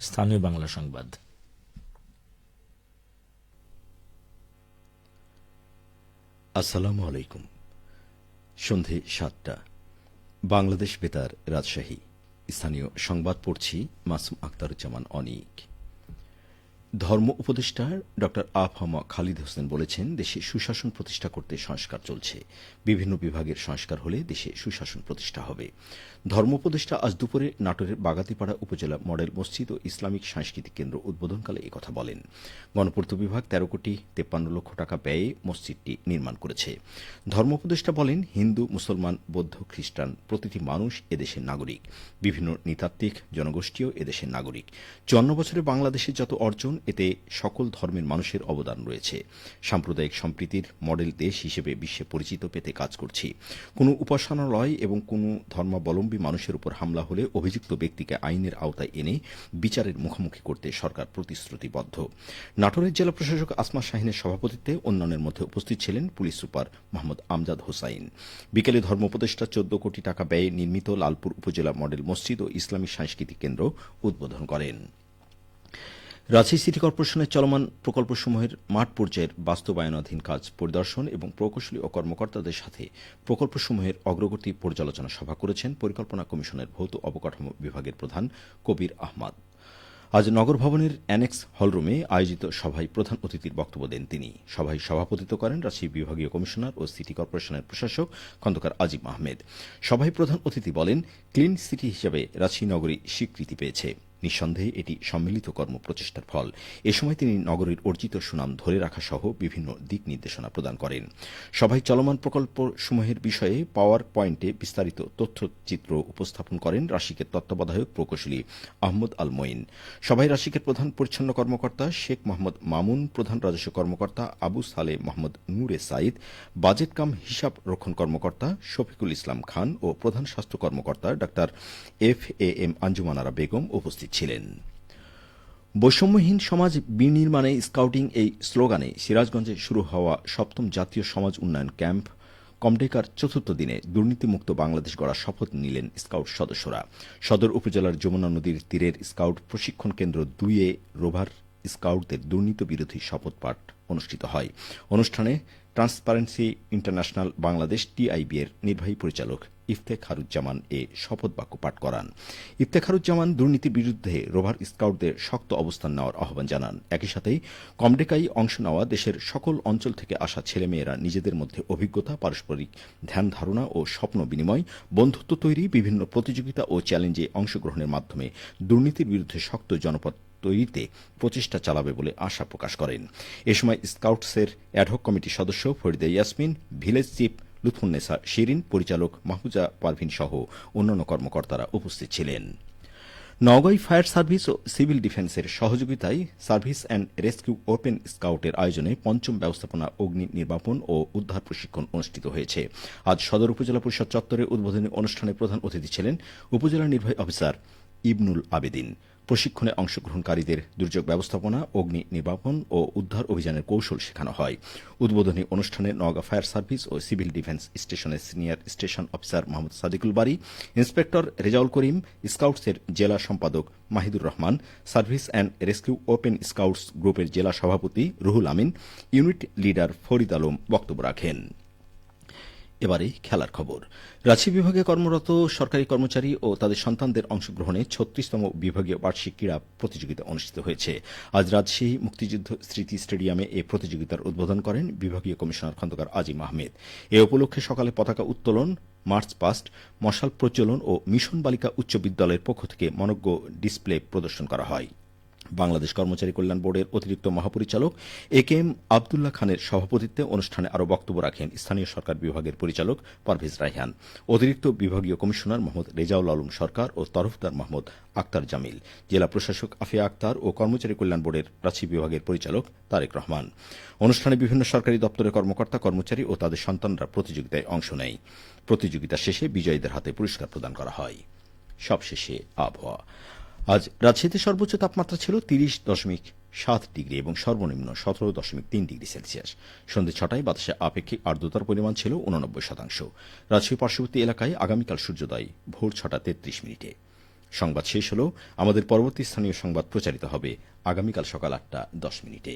স্থানীয় বাংলা সংবাদ। আসসালামু আলাইকুম। সন্ধে সাতটা। বাংলাদেশ বেতার রাজশাহী। স্থানীয় সংবাদ পড়ছি মাসুম আক্তারুজ্জামান অনিক। ধর্ম উপদেষ্টা ড আফহামা খালিদ হোসেন বলেছেন, দেশে সুশাসন প্রতিষ্ঠা করতে সংস্কার চলছে। বিভিন্ন বিভাগের সংস্কার হলে দেশে সুশাসন প্রতিষ্ঠা হবে। ধর্ম উপদেষ্টা আজ দুপুরে নাটোরের বাগাতিপাড়া উপজেলা মডেল মসজিদ ও ইসলামিক সাংস্কৃতিক কেন্দ্র উদ্বোধনকালে একথা বলেন। গণপূর্ত বিভাগ তেরো কোটি তেপ্পান্ন লক্ষ টাকা ব্যয়ে মসজিদটি নির্মাণ করেছে। ধর্ম উপদেষ্টা বলেন, হিন্দু, মুসলমান, বৌদ্ধ, খ্রিস্টান প্রতিটি মানুষ এদেশের নাগরিক। বিভিন্ন নৃতাত্ত্বিক জনগোষ্ঠীও এদেশের নাগরিক। চুয়ান্ন বছরে বাংলাদেশের যত অর্জন এতে সকল ধর্মের মানুষের অবদান রয়েছে। সাম্প্রদায়িক সম্প্রীতির মডেল দেশ হিসেবে বিশ্বে পরিচিত পেতে কাজ করছি। কোনো উপাসনালয় এবং কোনো ধর্মাবলম্বী মানুষের উপর হামলা হলে অভিযুক্ত ব্যক্তিকে আইনের আওতায় এনে বিচারের মুখোমুখি করতে সরকার প্রতিশ্রুতিবদ্ধ। নাটোরের জেলা প্রশাসক আসমা শাহিনের সভাপতিত্বে অন্যান্যের মধ্যে উপস্থিত ছিলেন পুলিশ সুপার মোহাম্মদ আমজাদ হোসাইন। বিকেলে ধর্ম উপদেষ্টা চোদ্দ কোটি টাকা ব্যয়ে নির্মিত লালপুর উপজেলা মডেল মসজিদ ও ইসলামী সাংস্কৃতিক কেন্দ্র উদ্বোধন করেন। রাজশাহী সিটি কর্পোরেশনের চলমান প্রকল্পসমূহের মাঠ পর্যায়ের বাস্তবায়নাধীন কাজ পরিদর্শন এবং প্রকৌশলী ও কর্মকর্তাদের সাথে প্রকল্পসমূহের অগ্রগতি পর্যালোচনা সভা করেছেন পরিকল্পনা কমিশনের ভৌত অবকাঠামো বিভাগের প্রধান কবির আহমদ। আজ নগর ভবনের অ্যানেক্স হলরুমে আয়োজিত সভায় প্রধান অতিথির বক্তব্য দেন তিনি। সভায় সভাপতিত্ব করেন রাজশাহী বিভাগীয় কমিশনার ও সিটি কর্পোরেশনের প্রশাসক খন্দকার আজিম আহমেদ। সভায় প্রধান অতিথি বলেন, ক্লিন সিটি হিসেবে রাজশাহী নগরী স্বীকৃতি পেয়েছে। নিঃসন্দেহে এটি সম্মিলিত কর্ম প্রচেষ্টার ফল। এ সময় তিনি নগরীর অর্জিত সুনাম ধরে রাখা সহ বিভিন্ন দিক নির্দেশনা প্রদান করেন। সভায় চলমান প্রকল্প সমূহের বিষয়ে পাওয়ার পয়েন্টে বিস্তারিত তথ্যচিত্র উপস্থাপন করেন রাশিকের তত্ত্বাবধায়ক প্রকৌশলী আহমদ আল মঈন। সভায় রাশিকের প্রধান পরিচ্ছন্ন কর্মকর্তা শেখ মোহাম্মদ মামুন, প্রধান রাজস্ব কর্মকর্তা আবু সালে মোহাম্মদ নূরে সাইদ বাজেট কাম হিসাব রক্ষণ কর্মকর্তা শফিকুল ইসলাম খান ও প্রধান স্বাস্থ্য কর্মকর্তা doctor F A M Anjumanara Begum উপস্থিত। ছিলেন। বৈষম্যহীন সমাজ বিনির্মাণে স্কাউটিং এই স্লোগানে সিরাজগঞ্জে শুরু হওয়া সপ্তম জাতীয় সমাজ উন্নয়ন ক্যাম্প কমডেকার চতুর্থ দিনে দুর্নীতিমুক্ত বাংলাদেশ গড়ার শপথ নিলেন স্কাউট সদস্যরা। সদর উপজেলার যমুনা নদীর তীরের স্কাউট প্রশিক্ষণ কেন্দ্র দুইয়ে রোভার স্কাউটদের দুর্নীতি বিরোধী শপথ পাঠ অনুষ্ঠিত হয়। অনুষ্ঠানে ট্রান্সপারেন্সি ইন্টারন্যাশনাল বাংলাদেশ টিআইবি এর নির্বাহী পরিচালক ইফতেখারুজ্জামান এ শপথ বাক্য পাঠ করান। ইফতেখারুজ্জামান দুর্নীতির বিরুদ্ধে রোভার স্কাউটদের শক্ত অবস্থান নেওয়ার আহ্বান জানান। একই সাথে কমডেকাই অংশ নেওয়া দেশের সকল অঞ্চল থেকে আসা ছেলেমেয়েরা নিজেদের মধ্যে অভিজ্ঞতা, পারস্পরিক ধ্যান ধারণা ও স্বপ্ন বিনিময়, বন্ধুত্ব তৈরি, বিভিন্ন প্রতিযোগিতা ও চ্যালেঞ্জে অংশগ্রহণের মাধ্যমে দুর্নীতির বিরুদ্ধে শক্ত জনপদ তৈরিতে প্রচেষ্টা চালাবে বলে আশা প্রকাশ করেন। এ সময় স্কাউটসের অ্যাডহক কমিটির সদস্য ফরিদা ইয়াসমিন, ভিলেজ চিফ লুৎফুন্নেসা শিরিন, পরিচালক মাহফুজা পারভিন সহ অন্যান্য কর্মকর্তারা উপস্থিত ছিলেন। নওগাঁই ফায়ার সার্ভিস ও সিভিল ডিফেন্সের সহযোগিতায় সার্ভিস অ্যান্ড রেস্কিউ ওপেন স্কাউটের আয়োজনে পঞ্চম ব্যবস্থাপনা অগ্নি নির্বাপন ও উদ্ধার প্রশিক্ষণ অনুষ্ঠিত হয়েছে। আজ সদর উপজেলা পরিষদ চত্বরে উদ্বোধনী অনুষ্ঠানে প্রধান অতিথি ছিলেন উপজেলা নির্বাহী অফিসার ইবনুল আবেদিন। প্রশিক্ষণে অংশগ্রহণকারীদের দুর্যোগ ব্যবস্থাপনা, অগ্নি নির্বাপন ও উদ্ধার অভিযানের কৌশল শেখানো হয়। উদ্বোধনী অনুষ্ঠানে নওগাঁ ফায়ার সার্ভিস ও সিভিল ডিফেন্স স্টেশনের senior station officer Mohammad Sadikul Bari, inspector Rezaul Karim, স্কাউটসের জেলা সম্পাদক Mahidur Rahman, service and rescue open scouts গ্রুপের জেলা সভাপতি রুহুল আমিন, ইউনিট লিডার ফরিদ আলম বক্তব্য রাখেন। এবারে খেলার খবর। রাঁচি বিভাগে কর্মরত সরকারি কর্মচারী ও তাদের সন্তানদের অংশগ্রহণে ছত্রিশতম বিভাগীয় বার্ষিক ক্রীড়া প্রতিযোগিতা অনুষ্ঠিত হয়েছে। আজ রাজশাহী মুক্তিযুদ্ধ স্মৃতি স্টেডিয়ামে এই প্রতিযোগিতার উদ্বোধন করেন বিভাগীয় কমিশনার খন্দকার আজিম আহমেদ। এ উপলক্ষে সকালে পতাকা উত্তোলন, মার্চ পাস্ট, মশাল প্রজ্বলন ও মিশন বালিকা উচ্চ বিদ্যালয়ের পক্ষ থেকে মনজ্ঞ ডিসপ্লে প্রদর্শন করা হয়। বাংলাদেশ কর্মচারী কল্যাণ বোর্ডের অতিরিক্ত মহাপরিচালক এ কে এম আবদুল্লাহ খানের সভাপতিত্বে অনুষ্ঠানে আরও বক্তব্য রাখেন স্থানীয় সরকার বিভাগের পরিচালক পারভেজ রাইহান অতিরিক্ত বিভাগীয় কমিশনার মোহাম্মদ রেজাউল আলম সরকার ও তরফদার মোহাম্মদ আক্তার জামিল, জেলা প্রশাসক আফিয়া আক্তার ও কর্মচারী কল্যাণ বোর্ডের রাঁচি বিভাগের পরিচালক তারেক রহমান। অনুষ্ঠানে বিভিন্ন সরকারি দপ্তরের কর্মকর্তা, কর্মচারী ও তাদের সন্তানরা প্রতিযোগিতায় অংশ নেয়। প্রতিযোগিতা শেষে বিজয়ীদের হাতে পুরস্কার প্রদান করা হয়। সবশেষে আবহাওয়া। আজ রাজশাহীতে সর্বোচ্চ তাপমাত্রা ছিল তিরিশ দশমিক সাত ডিগ্রি এবং সর্বনিম্ন সতেরো দশমিক তিন ডিগ্রি সেলসিয়াস। সন্ধ্যে ছটায় বাতাসে আপেক্ষিক আর্দ্রতার পরিমাণ ছিল উননব্বই শতাংশ। রাজশাহী পার্শ্ববর্তী এলাকায় আগামীকাল সূর্যোদয়, ভোর ছটা তেত্রিশ মিনিটে। সংবাদ শেষ হল, আমাদের পরবর্তী স্থানীয় সংবাদ প্রচারিত হবে আগামীকাল সকাল আটটা দশ মিনিটে।